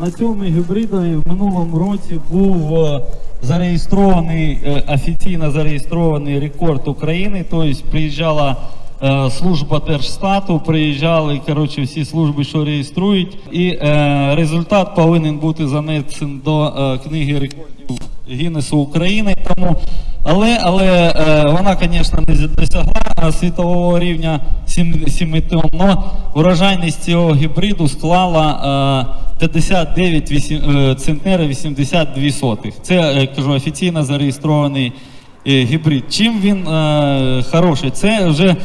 на цьому гібридові в минулому році був е, зареєстрований, е, офіційно зареєстрований рекорд України, тобто приїжджала е, служба Держстату, приїжджали коротше, всі служби, що реєструють, і результат повинен бути занесений до книги рекордів Гіннесу України. Тому, але але вона, звісно, не досягла світового рівня 7, 7 тонн, але урожайність цього гібриду склала 59 вісім- е, 82 сотих. Це е, кажу офіційно зареєстрований е, гібрид. Чим він хороший? Це вже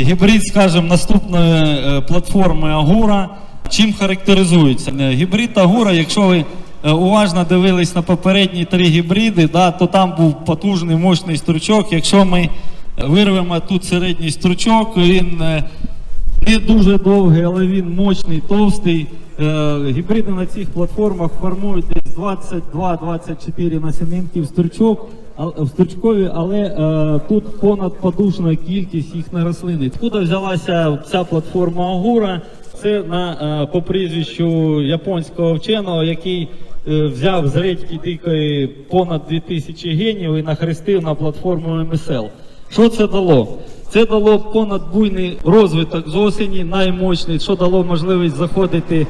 гібрид, скажімо, наступної платформи Агура. Чим характеризується? Гібрид Агура, якщо ви уважно дивились на попередні три гібриди, да, то там був потужний мощний стручок. Якщо ми вирвемо тут середній стручок, він не дуже довгий, але він мощний, товстий. Е, Гібриди на цих платформах формують десь 22-24 насінинки в стручок. В стручкові, але е, тут понад подушна кількість їх на рослини. Откуда взялася ця платформа Агура? Це на е, по прізвищу японського вченого, який взяв з редьки дикої понад 2000 генів і нахрестив на платформу МСЛ. Що це дало? Це дало понадбуйний розвиток з осені, наймощний, що дало можливість заходити,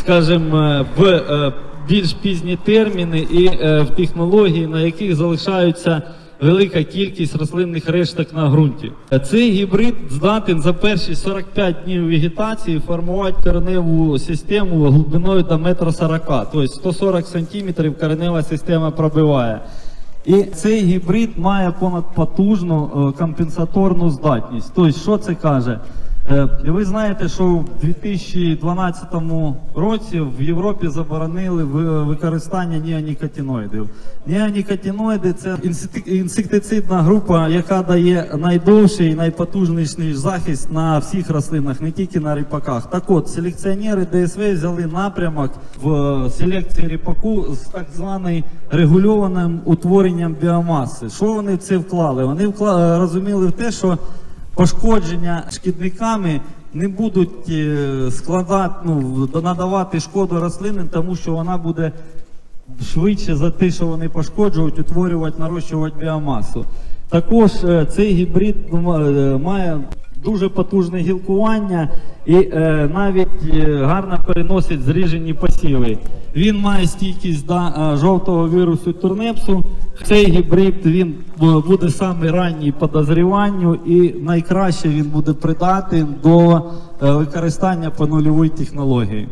скажімо, в е, більш пізні терміни і е, в технології, на яких залишаються велика кількість рослинних решток на ґрунті. Цей гібрид здатен за перші 45 днів вегетації формувати кореневу систему глибиною до 1,40 м, тобто 140 см коренева система пробиває. І цей гібрид має понадпотужну е, компенсаторну здатність. Тобто, що це каже? Е, Ви знаєте, що в 2012 році в Європі заборонили використання неонікотиноїдів. Неонікотиноїди це інсектицидна група, яка дає найдовший і найпотужніший захист на всіх рослинах, не тільки на ріпаках. Так от, селекціонери ДСВ взяли напрямок в е, селекції ріпаку з так званим регульованим утворенням біомаси. Що вони в це вклали? Вони вкла... розуміли в те, що пошкодження шкідниками не будуть е, складати, ну, надавати шкоду рослинам, тому що вона буде швидше за те, що вони пошкоджують, утворювати, нарощувати біомасу. Також е, цей гібрид ну, е, має дуже потужне гілкування і е, навіть е, гарно переносить зріжені посіви. Він має стійкість до е, жовтого вірусу турнепсу. Цей гібрид він буде саме ранній по і найкраще він буде придати до е, використання по нульовій технології.